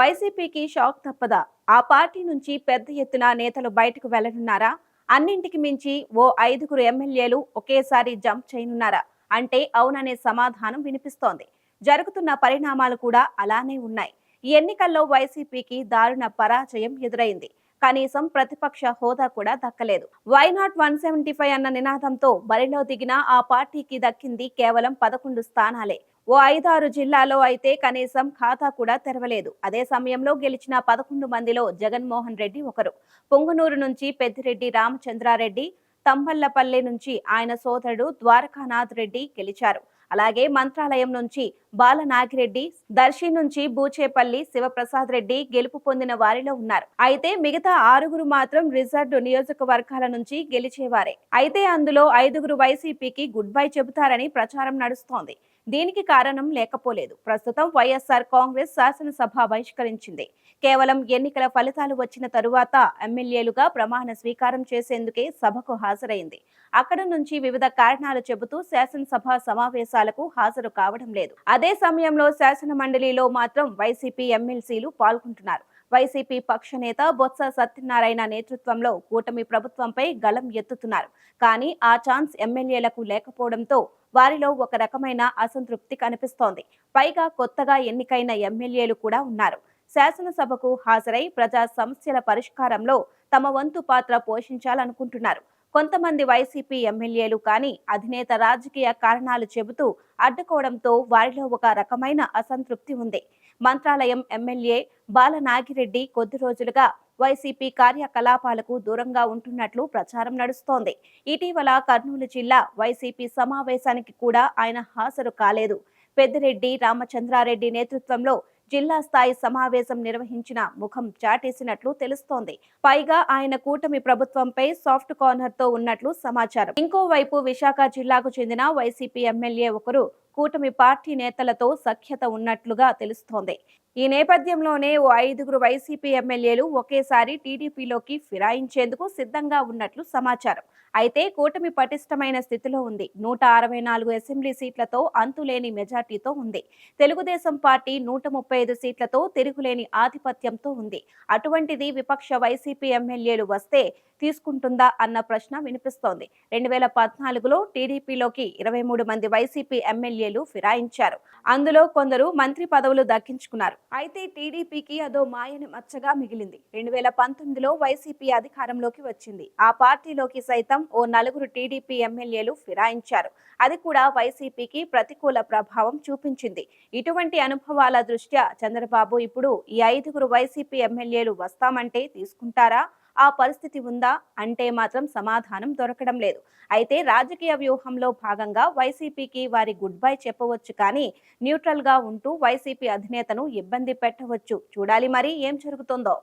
వైసీపీకి షాక్ తప్పదా? ఆ పార్టీ నుంచి పెద్ద ఎత్తున నేతలు బయటకు వెళ్ళనున్నారా? అన్నింటికి మించి ఓ ఐదుగురు ఎమ్మెల్యేలు ఒకేసారి జంప్ చేయనున్నారా? అంటే అవుననే సమాధానం వినిపిస్తోంది. జరుగుతున్న పరిణామాలు కూడా అలానే ఉన్నాయి. ఈ ఎన్నికల్లో వైసీపీకి దారుణ పరాజయం ఎదురైంది. కనీసం ప్రతిపక్ష హోదా కూడా దక్కలేదు. Why not one seventy five అన్న నినాదంతో బరిలో దిగిన ఆ పార్టీకి దక్కింది కేవలం పదకొండు స్థానాలే. ఓ ఐదారు జిల్లాలో అయితే కనీసం ఖాతా కూడా తెరవలేదు. అదే సమయంలో గెలిచిన పదకొండు మందిలో జగన్మోహన్ రెడ్డి ఒకరు. పొంగునూరు నుంచి పెద్దిరెడ్డి రామచంద్రారెడ్డి తంబళ్ళపల్లి నుంచి ఆయన సోదరుడు ద్వారకానాథ్ రెడ్డి గెలిచారు. అలాగే మంత్రాలయం నుంచి బాలనాగిరెడ్డి దర్శి నుంచి బూచేపల్లి శివప్రసాద్ రెడ్డి గెలుపు పొందిన వారిలో ఉన్నారు. అయితే మిగతా ఆరుగురు మాత్రం రిజర్వ్డ్ నియోజకవర్గాల నుంచి గెలిచేవారే. అయితే అందులో ఐదుగురు వైసీపీకి గుడ్ బై చెబుతారని ప్రచారం నడుస్తోంది. దీనికి కారణం లేకపోలేదు. ప్రస్తుతం వైఎస్ఆర్ కాంగ్రెస్ శాసనసభ బహిష్కరించింది. కేవలం ఎన్నికల ఫలితాలు వచ్చిన తరువాత ఎమ్మెల్యేలుగా ప్రమాణ స్వీకారం చేసేందుకే సభకు హాజరైంది. అక్కడ నుంచి వివిధ కారణాలు చెబుతూ శాసనసభ సమావేశాలకు హాజరు కావడం లేదు. అదే సమయంలో శాసన మండలిలో మాత్రం వైసీపీ ఎమ్మెల్సీలు పాల్గొంటున్నారు. వైసీపీ పక్ష నేత బొత్స సత్యనారాయణ నేతృత్వంలో కూటమి ప్రభుత్వంపై గళం ఎత్తుతున్నారు. కానీ ఆ ఛాన్స్ ఎమ్మెల్యేలకు లేకపోవడంతో వారిలో ఒక రకమైన అసంతృప్తి కనిపిస్తోంది. పైగా కొత్తగా ఎన్నికైన ఎమ్మెల్యేలు కూడా ఉన్నారు. శాసనసభకు హాజరై ప్రజా సమస్యల పరిష్కారంలో తమ వంతు పాత్ర పోషించాలనుకుంటున్నారు. కొంతమంది వైసీపీ ఎమ్మెల్యేలు కానీ అధినేత రాజకీయ కారణాలు చెబుతూ అడ్డుకోవడంతో వారిలో ఒక రకమైన అసంతృప్తి ఉంది. మంత్రాలయం ఎమ్మెల్యే బాలనాగిరెడ్డి కొద్ది రోజులుగా వైసీపీ కార్యకలాపాలకు దూరంగా ఉంటున్నట్లు ప్రచారం నడుస్తోంది. ఇటీవల కర్నూలు జిల్లా వైసీపీ సమావేశానికి కూడా ఆయన హాజరు కాలేదు. పెద్దిరెడ్డి రామచంద్రారెడ్డి నేతృత్వంలో జిల్లా స్థాయి సమావేశం నిర్వహించిన ముఖం చాటేసినట్లు తెలుస్తోంది. పైగా ఆయన కూటమి ప్రభుత్వంపై సాఫ్ట్ కార్నర్తో ఉన్నట్లు సమాచారం. ఇంకోవైపు విశాఖ జిల్లాకు చెందిన వైసీపీ ఎమ్మెల్యే ఒకరు కూటమి పార్టీ నేతలతో సఖ్యత ఉన్నట్లుగా తెలుస్తోంది. ఈ నేపథ్యంలోనే ఓ ఐదుగురు వైసీపీ ఎమ్మెల్యేలు ఒకేసారి టీడీపీలోకి ఫిరాయించేందుకు సిద్ధంగా ఉన్నట్లు సమాచారం. అయితే కూటమి పటిష్టమైన స్థితిలో ఉంది. నూట అరవై నాలుగు అసెంబ్లీ సీట్లతో అంతులేని మెజార్టీతో ఉంది. తెలుగుదేశం పార్టీ నూట ముప్పై ఐదు సీట్లతో తిరుగులేని ఆధిపత్యంతో ఉంది. అటువంటిది విపక్ష వైసీపీ ఎమ్మెల్యేలు వస్తే తీసుకుంటుందా అన్న ప్రశ్న వినిపిస్తోంది. రెండు వేల పద్నాలుగులో టీడీపీలోకి ఇరవై మూడు మంది వైసీపీ ఎమ్మెల్యేలు ఫిరాయించారు. అందులో కొందరు మంత్రి పదవులు దక్కించుకున్నారు. అయితే టీడీపీకి అదో మాయని మచ్చగా మిగిలింది. రెండు వేల పంతొమ్మిదిలో వైసీపీ అధికారంలోకి వచ్చింది. ఆ పార్టీలోకి సైతం ఓ నలుగురు టీడీపీ ఎమ్మెల్యేలు ఫిరాయించారు. అది కూడా వైసీపీకి ప్రతికూల ప్రభావం చూపించింది. ఇటువంటి అనుభవాల దృష్ట్యా చంద్రబాబు ఇప్పుడు ఈ ఐదుగురు వైసీపీ ఎమ్మెల్యేలు వస్తామంటే తీసుకుంటారా? ఆ పరిస్థితి ఉందా అంటే మాత్రం సమాధానం దొరకడం లేదు. అయితే రాజకీయ వ్యూహంలో భాగంగా వైసీపీకి వారి గుడ్ బై చెప్పవచ్చు కానీ న్యూట్రల్గా ఉంటూ వైసీపీ అధినేతను ఇబ్బంది పెట్టవచ్చు. చూడాలి మరి ఏం జరుగుతుందో.